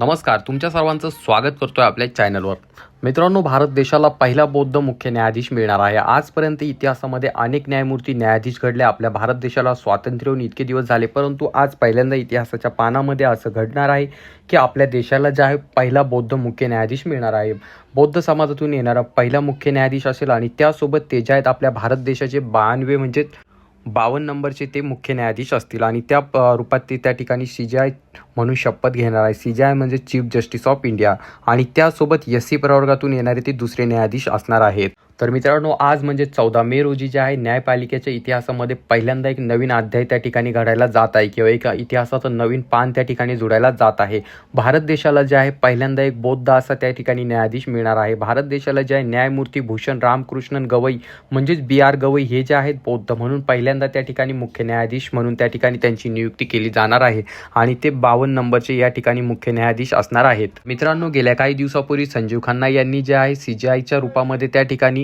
नमस्कार तुमच्या सर्वांचं स्वागत करतोय आपल्या चॅनलवर. मित्रांनो भारत देशाला पहिला बौद्ध मुख्य न्यायाधीश मिळणार आहे. आजपर्यंत इतिहासामध्ये अनेक न्यायमूर्ती न्यायाधीश घडले. आपल्या भारत देशाला स्वातंत्र्य होऊन इतके दिवस झाले परंतु आज पहिल्यांदा इतिहासाच्या पानामध्ये असं घडणार आहे की आपल्या देशाला जे आहे पहिला बौद्ध मुख्य न्यायाधीश मिळणार आहे. बौद्ध समाजातून येणारा पहिला मुख्य न्यायाधीश असेल आणि त्यासोबत ते जे आहेत आपल्या भारत देशाचे बानवे म्हणजे बावन्न नंबरचे ते मुख्य न्यायाधीश असतील. आणि त्या रूपात ते त्या ठिकाणी सी जी आय म्हणून शपथ घेणार आहे. सी जी आय म्हणजे चीफ जस्टिस ऑफ इंडिया. आणि त्यासोबत एस सी प्रवर्गातून येणारे ते दुसरे न्यायाधीश असणार आहेत. तर मित्रांनो आज म्हणजे चौदा मे रोजी जे आहे न्यायपालिकेच्या इतिहासामध्ये पहिल्यांदा एक नवीन अध्याय त्या ठिकाणी घडायला जात आहे किंवा एक इतिहासाचं नवीन पान त्या ठिकाणी जोडायला जात आहे. भारत देशाला जे आहे पहिल्यांदा एक बौद्ध असा त्या ठिकाणी न्यायाधीश मिळणार आहे. भारत देशाला जे आहे न्यायमूर्ती भूषण रामकृष्णन गवई म्हणजेच बी आर गवई हे जे आहेत बौद्ध म्हणून पहिल्यांदा त्या ठिकाणी मुख्य न्यायाधीश म्हणून त्या ठिकाणी त्यांची नियुक्ती केली जाणार आहे. आणि ते बावन्न नंबरचे या ठिकाणी मुख्य न्यायाधीश असणार आहेत. मित्रांनो गेल्या काही दिवसापूर्वी संजीव खन्ना यांनी जे आहे सी जी आयच्या रूपामध्ये त्या ठिकाणी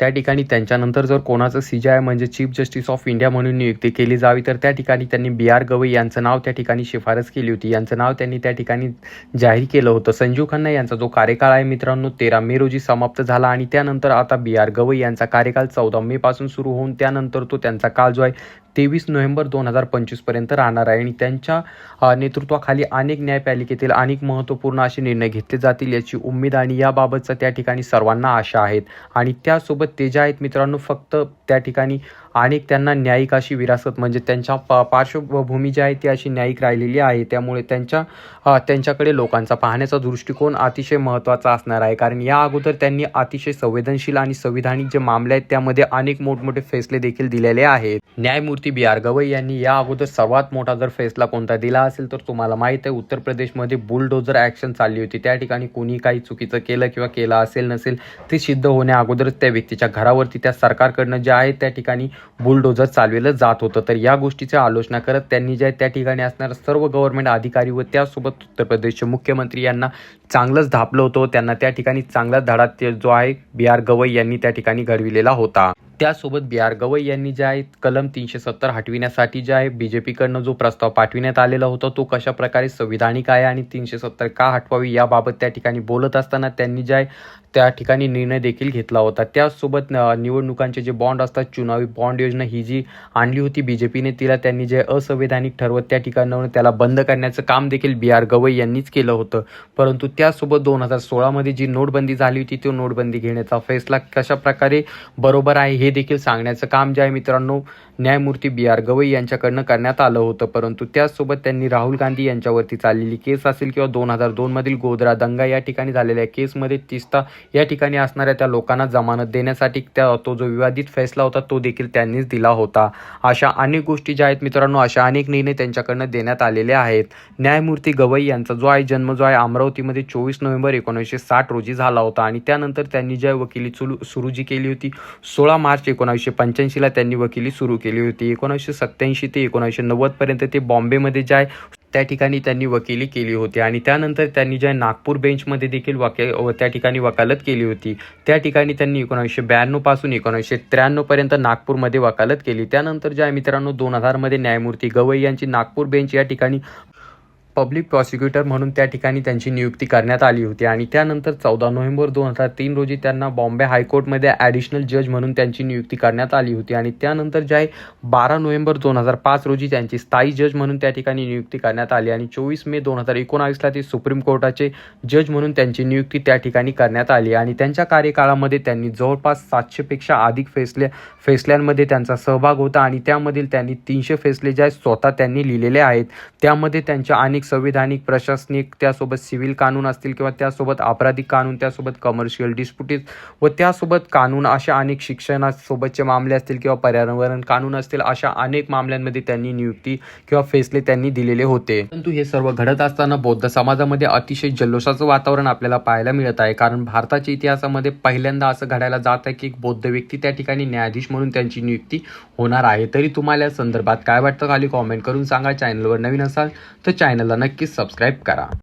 त्या ठिकाणी त्यांच्यानंतर जर कोणाचं सी जी आय म्हणजे चीफ जस्टिस ऑफ इंडिया म्हणून नियुक्ती केली जावी तर त्या ठिकाणी त्यांनी बी आर गवई यांचं नाव त्या ठिकाणी शिफारस केली होती. यांचं नाव त्यांनी त्या ठिकाणी जाहीर केलं होतं. संजीव खन्ना यांचा जो कार्यकाळ आहे मित्रांनो तेरा मे रोजी समाप्त झाला आणि त्यानंतर आता बी आर गवई यांचा कार्यकाळ चौदा मे पासून सुरू होऊन त्यानंतर तो त्यांचा काळ जो आहे तेवीस नोव्हेंबर दोन हजार पंचवीसपर्यंत राहणार आहे. आणि त्यांच्या नेतृत्वाखाली अनेक न्यायपालिकेतील अनेक महत्त्वपूर्ण असे निर्णय घेतले जातील याची उमेद आणि याबाबतचा त्या ठिकाणी सर्वांना आशा आहेत. आणि त्यासोबत ते आहेत मित्रांनो फक्त त्या ठिकाणी अनेक त्यांना न्यायिक अशी विरासत म्हणजे त्यांच्या प पार्श्वभूमी जी आहे ती अशी न्यायिक राहिलेली आहे. त्यामुळे त्यांच्या त्यांच्याकडे लोकांचा पाहण्याचा दृष्टिकोन अतिशय महत्त्वाचा असणार आहे. कारण या अगोदर त्यांनी अतिशय संवेदनशील आणि संविधानिक जे मामले आहेत त्यामध्ये अनेक मोठमोठे फैसले देखील दिलेले आहेत. न्यायमूर्ती बी आर गवई यांनी या अगोदर सर्वात मोठा जर फैसला कोणता दिला असेल तर तुम्हाला माहीत आहे उत्तर प्रदेशमध्ये बुलडोजर ॲक्शन चालली होती. त्या ठिकाणी कोणी काही चुकीचं केलं किंवा केलं असेल नसेल ते सिद्ध होण्या अगोदरच त्या व्यक्तीच्या घरावरती त्या सरकारकडनं जे आहे त्या ठिकाणी बुलडोजर चालवलं जात होतं. तर या गोष्टीची आलोचना करत त्यांनी जे आहे त्या ठिकाणी असणाऱ्या सर्व गव्हर्नमेंट अधिकारी व त्यासोबत उत्तर प्रदेशचे मुख्यमंत्री यांना चांगलंच धापलं होतं. त्यांना त्या ठिकाणी चांगलाच धडा ते जो आहे बी आर गवई यांनी त्या ठिकाणी घडविलेला होता. त्यासोबत बी आर गवई यांनी जे आहे कलम तीनशे सत्तर हटविण्यासाठी जे आहे बी जे पीकडनं जो प्रस्ताव पाठविण्यात आलेला होता तो कशा प्रकारे संविधानिक आहे आणि तीनशे सत्तर का हटवावी याबाबत त्या ठिकाणी बोलत असताना त्यांनी जे आहे त्या ठिकाणी निर्णय देखील घेतला होता. त्यासोबत निवडणुकांचे जे बॉन्ड असतात चुनावी बॉन्ड योजना ही जी आणली होती बी जे पीने तिला त्यांनी जे असंवैधानिक ठरवत त्या ठिकाणावरून त्याला बंद करण्याचं काम देखील बी आर गवई यांनीच केलं होतं. परंतु त्यासोबत दोन हजार सोळामध्ये जी नोटबंदी झाली होती तो नोटबंदी घेण्याचा फैसला कशा प्रकारे बरोबर आहे हे हे देखील सांगण्याचं काम जे आहे मित्रांनो न्यायमूर्ती बी आर गवई यांच्याकडनं करण्यात आलं होतं. परंतु त्याचसोबत त्यांनी राहुल गांधी यांच्यावरती चाललेली केस असेल किंवा दोन हजार दोनमधील गोधरा दंगा या ठिकाणी झालेल्या केसमध्ये तिस्ता या ठिकाणी असणाऱ्या त्या लोकांना जमानत देण्यासाठी त्या तो जो विवादित फैसला होता तो देखील त्यांनीच दिला होता. अशा अनेक गोष्टी ज्या आहेत मित्रांनो अशा अनेक निर्णय त्यांच्याकडनं देण्यात आलेले आहेत. न्यायमूर्ती गवई यांचा जो आहे जन्म जो आहे अमरावतीमध्ये चोवीस नोव्हेंबर एकोणीसशे साठ रोजी झाला होता. आणि त्यानंतर त्यांनी ज्या वकिली सुरू जी केली होती सोळा मार्च एकोणीसशे पंच्याऐंशीला त्यांनी वकिली सुरू केली होती. एकोणीसशे सत्त्याऐंशी ते एकोणीसशे नव्वदपर्यंत ते बॉम्बेमध्ये जाय त्या ठिकाणी त्यांनी वकिली केली होती. आणि त्यानंतर त्यांनी ज्या नागपूर बेंचमध्ये देखील वके त्या ठिकाणी वकालत केली होती. त्या ठिकाणी त्यांनी एकोणीसशे ब्याण्णवपासून एकोणीसशे त्र्याण्णवपर्यंत नागपूरमध्ये वकालत केली. त्यानंतर ज्या मित्रांनो दोन हजारमध्ये न्यायमूर्ती गवई यांची नागपूर बेंच या ठिकाणी पब्लिक प्रॉसिक्युटर म्हणून त्या ठिकाणी त्यांची नियुक्ती करण्यात आली होती. आणि त्यानंतर चौदा नोव्हेंबर दोन हजार तीन रोजी त्यांना बॉम्बे हायकोर्टमध्ये ॲडिशनल जज म्हणून त्यांची नियुक्ती करण्यात आली होती. आणि त्यानंतर जे आहे बारा नोव्हेंबर दोन हजार पाच रोजी त्यांची स्थायी जज म्हणून त्या ठिकाणी नियुक्ती करण्यात आली. आणि चोवीस मे दोन हजार एकोणावीसला ते सुप्रीम कोर्टाचे जज म्हणून त्यांची नियुक्ती त्या ठिकाणी करण्यात आली. आणि त्यांच्या कार्यकाळामध्ये त्यांनी जवळपास सातशेपेक्षा अधिक फैसले फैसल्यांमध्ये त्यांचा सहभाग होता. आणि त्यामधील त्यांनी तीनशे फैसले जे आहेत स्वतः त्यांनी लिहिलेले आहेत. त्यामध्ये त्यांच्या अनेक संविधानिक प्रशासनिक त्यासोबत सिव्हिल कानून असतील किंवा त्यासोबत आपराधिक कानून त्यासोबत कमर्शियल डिस्प्युटीज व त्यासोबत कानून अशा अनेक शिक्षणासोबतचे मामले असतील किंवा पर्यावरण कानून असतील अशा अनेक मामल्यांमध्ये त्यांनी नियुक्ती किंवा फैसले त्यांनी दिलेले होते. परंतु हे सर्व घडत असताना बौद्ध समाजामध्ये अतिशय जल्लोषाचं वातावरण आपल्याला पाहायला मिळत आहे. कारण भारताच्या इतिहासामध्ये पहिल्यांदा असं घडायला जात आहे की एक बौद्ध व्यक्ती त्या ठिकाणी न्यायाधीश म्हणून त्यांची नियुक्ती होणार आहे. तरी तुम्हाला या संदर्भात काय वाटतं? खाली कॉमेंट करून सांगा. चॅनलवर नवीन असाल तर चॅनलला नक्कीच सबस्क्राईब करा.